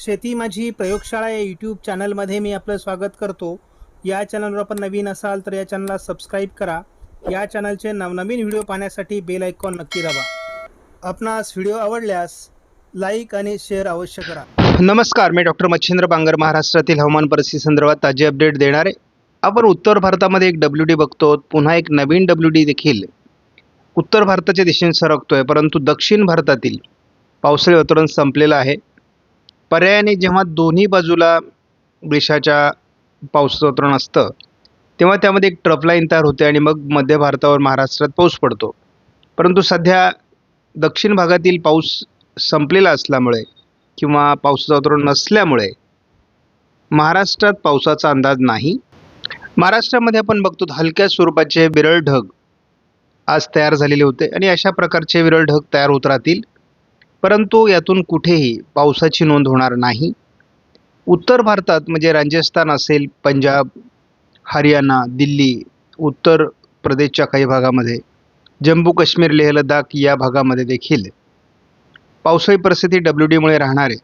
शेती माझी प्रयोगशाळा या यूट्यूब चॅनलमध्ये मी आपलं स्वागत करतो. या चॅनलवर आपण नवीन असाल तर या चॅनलला सबस्क्राईब करा. या चॅनलचे नवनवीन व्हिडिओ पाहण्यासाठी बेल आयकॉन नक्की दाबा. आपणास व्हिडिओ आवडल्यास लाईक आणि शेअर अवश्य करा. नमस्कार मी डॉक्टर मच्छिंद्र बांगर महाराष्ट्रातील हवामान परिस्थिती संदर्भात ताजे अपडेट देणारे आपण उत्तर भारतामध्ये एक डब्ल्यू डी बघतो पुन्हा एक नवीन डब्ल्यू डी देखील. उत्तर भारताच्या दिशेने सरकतो आहे परंतु दक्षिण भारतातील पावसाळी वातावरण संपलेलं आहे. पर्यायाने जेव्हा दोन्ही बाजूला देशाच्या पावसाचं वातावरण असतं तेव्हा त्यामध्ये एक ट्रफ लाईन तयार होते आणि मग मध्य भारतावर महाराष्ट्रात पाऊस पडतो. परंतु सध्या दक्षिण भागातील पाऊस संपलेला असल्यामुळे किंवा पावसाचं वातावरण नसल्यामुळे महाराष्ट्रात पावसाचा अंदाज नाही. महाराष्ट्रामध्ये आपण बघतो हलक्या स्वरूपाचे विरळ ढग आज तयार झालेले होते आणि अशा प्रकारचे विरळ ढग तयार होत राहतील. परंतु यातून कुठेही पावसाची नोंद होणार नाही. उत्तर भारतात म्हणजे राजस्थान असेल पंजाब हरियाणा दिल्ली उत्तर प्रदेशच्या काही भागामध्ये जम्मू काश्मीर लेह लडाख या भागामध्ये देखील पावसाळी परिस्थिती डब्ल्यू डीमुळे राहणार आहे.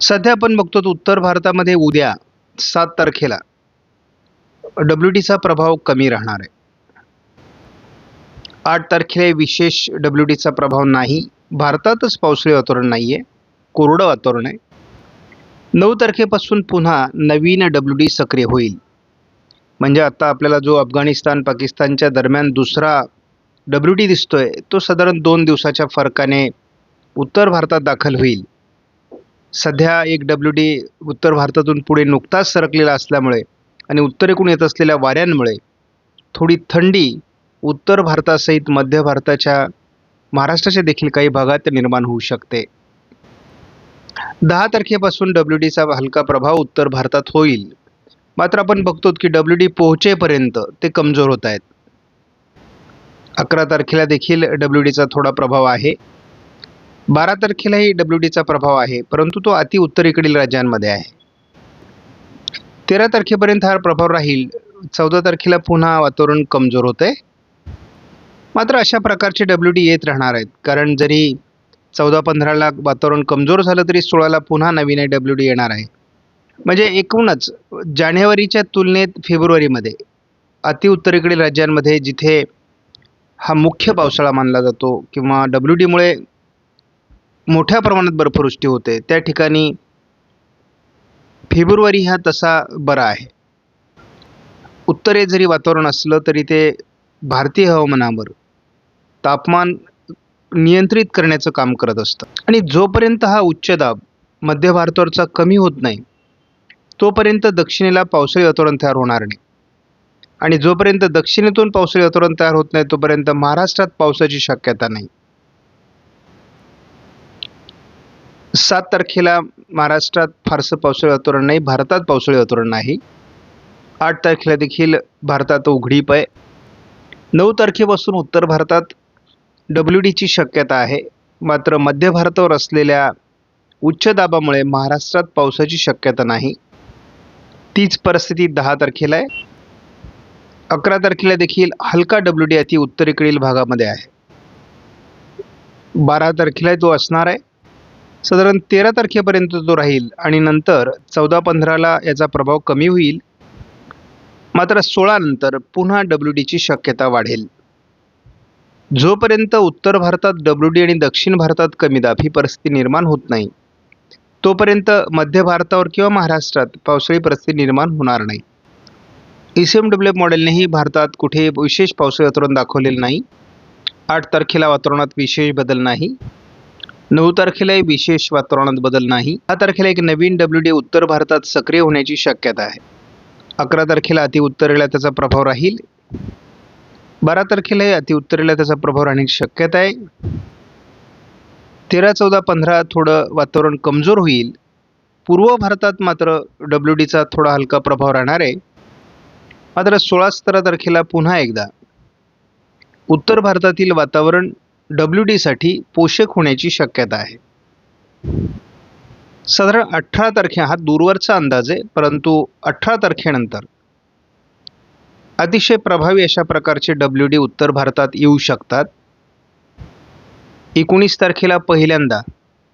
सध्या आपण बघतो तर उत्तर भारतामध्ये उद्या सात तारखेला डब्ल्यू डीचा प्रभाव कमी राहणार आहे. आठ तारखेला विशेष डब्ल्यू डीचा प्रभाव नाही. भारतातच पावसाळी वातावरण नाही आहे कोरडं वातावरण आहे. नऊ तारखेपासून पुन्हा नवीन डब्ल्यू डी सक्रिय होईल. म्हणजे आता आपल्याला जो अफगाणिस्तान पाकिस्तानच्या दरम्यान दुसरा डब्ल्यू डी दिसतोय तो साधारण दोन दिवसाच्या फरकाने उत्तर भारतात दाखल होईल. सध्या एक डब्ल्यू डी उत्तर भारतातून पुढे नुकताच सरकलेला असल्यामुळे आणि उत्तरेकडून येत असलेल्या वाऱ्यांमुळे थोडी थंडी उत्तर भारतासहित मध्य भारताच्या महाराष्ट्राच्या देखील काही भागात निर्माण होऊ शकते. दहा तारखेपासून डब्ल्यू डीचा हलका प्रभाव उत्तर भारतात होईल. मात्र आपण बघतो की डब्ल्यू डी पोहोचेपर्यंत ते कमजोर होत आहेत. अकरा तारखेला देखील डब्ल्यू डीचा थोडा प्रभाव आहे. बारा तारखेलाही डब्ल्यू डीचा प्रभाव आहे परंतु तो अति उत्तरेकडील राज्यांमध्ये आहे. तेरा तारखेपर्यंत हा प्रभाव राहील. चौदा तारखेला पुन्हा वातावरण कमजोर होते मात्र अशा प्रकारचे डब्ल्यू डी येत राहणार आहेत. कारण जरी चौदा पंधराला वातावरण कमजोर झालं तरी सोळाला पुन्हा नवीन डब्ल्यू डी येणार आहे. म्हणजे एकूणच जानेवारीच्या तुलनेत फेब्रुवारीमध्ये अतिउत्तरेकडील राज्यांमध्ये जिथे हा मुख्य पावसाळा मानला जातो किंवा डब्ल्यू डीमुळे मोठ्या प्रमाणात बर्फवृष्टी होते त्या ठिकाणी फेब्रुवारी हा तसा बरा आहे. उत्तरे जरी वातावरण असलं तरी ते भारतीय हवामानावर तापमान नियंत्रित करण्याचं काम करत असतं. आणि जोपर्यंत हा उच्च दाब मध्य भारतावरचा कमी होत नाही तोपर्यंत दक्षिणेला पावसाळी वातावरण तयार होणार नाही. आणि जोपर्यंत दक्षिणेतून पावसाळी वातावरण तयार होत नाही तोपर्यंत महाराष्ट्रात पावसाची शक्यता नाही. सात तारखेला महाराष्ट्रात फारसं पावसाळी वातावरण नाही भारतात पावसाळी वातावरण नाही. आठ तारखेला देखील भारतात उघडीप आहे. नऊ तारखेपासून उत्तर भारतात डब्ल्यू डीची शक्यता आहे. मात्र मध्य भारतावर असलेल्या उच्च दाबामुळे महाराष्ट्रात पावसाची शक्यता नाही. तीच परिस्थिती दहा तारखेला आहे. अकरा तारखेला देखील हलका डब्ल्यू डी अति उत्तरेकडील भागामध्ये आहे. बारा तारखेला तो असणार आहे. साधारण तेरा तारखेपर्यंत तो राहील आणि नंतर चौदा पंधराला याचा प्रभाव कमी होईल. मात्र सोळानंतर पुन्हा डब्ल्यू डीची शक्यता वाढेल. जोपर्यंत उत्तर भारतात डब्ल्यू डी आणि दक्षिण भारतात कमी दाब ही परिस्थिती निर्माण होत नाही तोपर्यंत मध्य भारतावर किंवा महाराष्ट्रात पावसाळी परिस्थिती निर्माण होणार नाही. E C M W F मॉडेलनेही भारतात कुठे विशेष पावसाळी वातावरण दाखवलेलं नाही. आठ तारखेला वातावरणात विशेष बदल नाही. नऊ तारखेलाही विशेष वातावरणात बदल नाही. दहा तारखेला एक नवीन डब्ल्यू डी उत्तर भारतात सक्रिय होण्याची शक्यता आहे. अकरा तारखेला अति उत्तरेला त्याचा प्रभाव राहील. बारा तारखेलाही अति उत्तरेला त्याचा प्रभाव राहण्याची शक्यता आहे. तेरा चौदा पंधरा थोडं वातावरण कमजोर होईल. पूर्व भारतात मात्र डब्ल्यू डीचा थोडा हलका प्रभाव राहणार आहे. मात्र सोळा सतरा तारखेला पुन्हा एकदा. उत्तर भारतातील वातावरण डब्ल्यू डीसाठी पोषक होण्याची शक्यता आहे. साधारण अठरा तारखे हा दूरवरचा अंदाज आहे परंतु अठरा तारखेनंतर अतिशय प्रभावी अशा प्रकारचे डब्ल्यू डी उत्तर भारतात येऊ शकतात. एकोणीस तारखेला पहिल्यांदा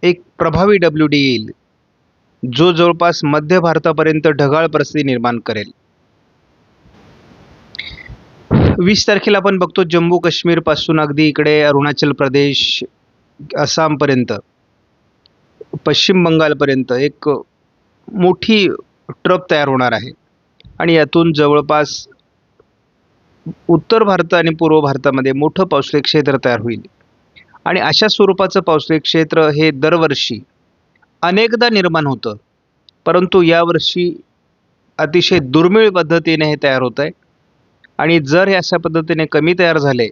एक प्रभावी डब्ल्यू डी येईल जो जवळपास मध्य भारतापर्यंत ढगाळ परिस्थिती निर्माण करेल. वीस तारखेला आपण बघतो जम्मू काश्मीरपासून अगदी इकडे अरुणाचल प्रदेश आसामपर्यंत पश्चिम बंगालपर्यंत एक मोठी ट्रप तयार होणार आहे. आणि यातून जवळपास उत्तर भारत आणि पूर्व भारतामध्ये मोठं पावसाळी क्षेत्र तयार होईल. आणि अशा स्वरूपाचं पावसाळी क्षेत्र हे दरवर्षी अनेकदा निर्माण होतं. परंतु यावर्षी अतिशय दुर्मिळ पद्धतीने हे तयार होत आहे आणि जर हे अशा पद्धतीने कमी तयार झाले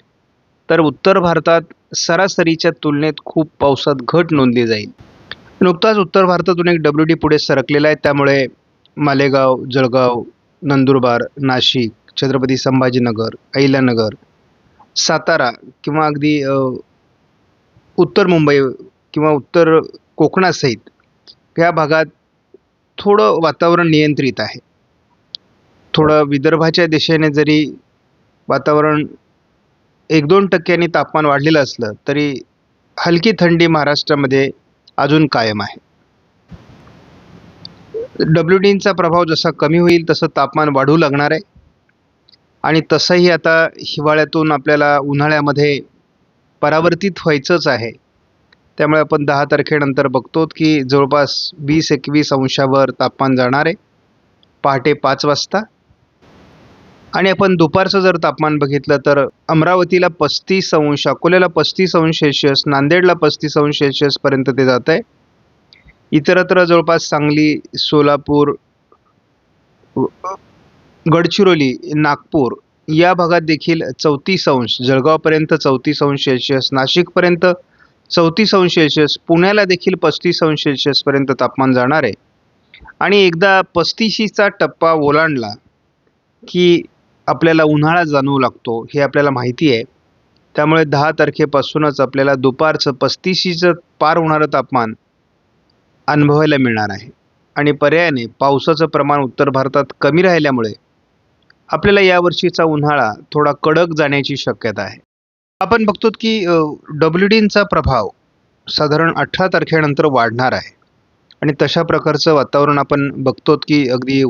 तर उत्तर भारतात सरासरीच्या तुलनेत खूप पावसात घट नोंदली जाईल. नुकताच उत्तर भारतातून एक डब्ल्यू डी पुढे सरकलेला आहे. त्यामुळे मालेगाव जळगाव नंदुरबार नाशिक छत्रपती संभाजीनगर अहिल्यानगर सातारा किंवा अगदी उत्तर मुंबई किंवा उत्तर कोकणासहित या भागात थोडं वातावरण नियंत्रित आहे. थोडं विदर्भाच्या दिशेने जरी वातावरण एक दोन टक्क्यांनी तापमान वाढलेलं असलं तरी हलकी थंडी महाराष्ट्रामध्ये अजून कायम आहे. डब्ल्यू डीचा प्रभाव जसा कमी होईल तसं तापमान वाढू लागणार आहे. आणि तसंही आता हिवाळ्यातून आपल्याला उन्हाळ्यामध्ये परावर्तित व्हायचंच आहे. त्यामुळे आपण दहा तारखेनंतर बघतो की जवळपास वीस एकवीस अंशावर तापमान जाणार आहे. पहाटे पाच वाजता. आणि आपण दुपारचं जर तापमान बघितलं तर अमरावतीला पस्तीस अंश अकोल्याला पस्तीस अंश सेल्शियस नांदेडला पस्तीस अंश सेल्शियसपर्यंत ते जात आहे. इतरत्र जवळपास सांगली सोलापूर गडचिरोली नागपूर या भागात देखील चौतीस अंश जळगावपर्यंत चौतीस अंश सेल्सिअस नाशिकपर्यंत चौतीस अंश सेल्सिअस पुण्याला देखील पस्तीस अंश सेल्सिअसपर्यंत तापमान जाणार आहे. आणि एकदा पस्तीशीचा टप्पा ओलांडला की आपल्याला उन्हाळा जाणवू लागतो हे आपल्याला माहिती आहे. त्यामुळे दहा तारखेपासूनच आपल्याला दुपारचं पस्तीशीचं पार होणारं तापमान अनुभवायला मिळणार आहे. आणि पर्यायाने पावसाचं प्रमाण उत्तर भारतात कमी राहिल्यामुळे आपल्याला यावर्षीचा उन्हाळा थोडा कडक जाण्याची शक्यता आहे. आपण बघतो की डब्ल्यू डीचा प्रभाव साधारण अठरा तारखेनंतर वाढणार आहे. आणि तशा प्रकारचं वातावरण आपण बघतो की अगदी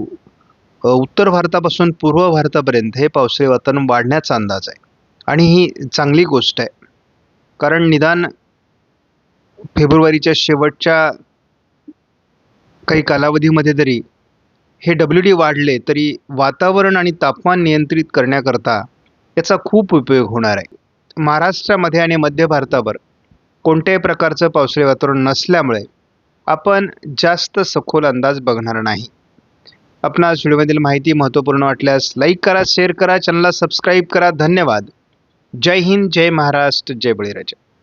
उत्तर भारतापासून पूर्व भारतापर्यंत हे पावसाळी वातावरण वाढण्याचा अंदाज आहे. आणि ही चांगली गोष्ट आहे. कारण निदान फेब्रुवारीच्या शेवटच्या काही कालावधीमध्ये तरी हे डब्ल्यू डी वाढले तरी वातावरण आणि तापमान नियंत्रित करण्याकरता याचा खूप उपयोग होणार आहे. महाराष्ट्रामध्ये आणि मध्य भारतावर कोणत्याही प्रकारचं पावसाळी वातावरण नसल्यामुळे आपण जास्त सखोल अंदाज बघणार नाही. आपणास व्हिडिओमधील माहिती महत्त्वपूर्ण वाटल्यास लाईक करा शेअर करा चॅनलला सबस्क्राईब करा. धन्यवाद. जय हिंद जय महाराष्ट्र जय बळीराजा.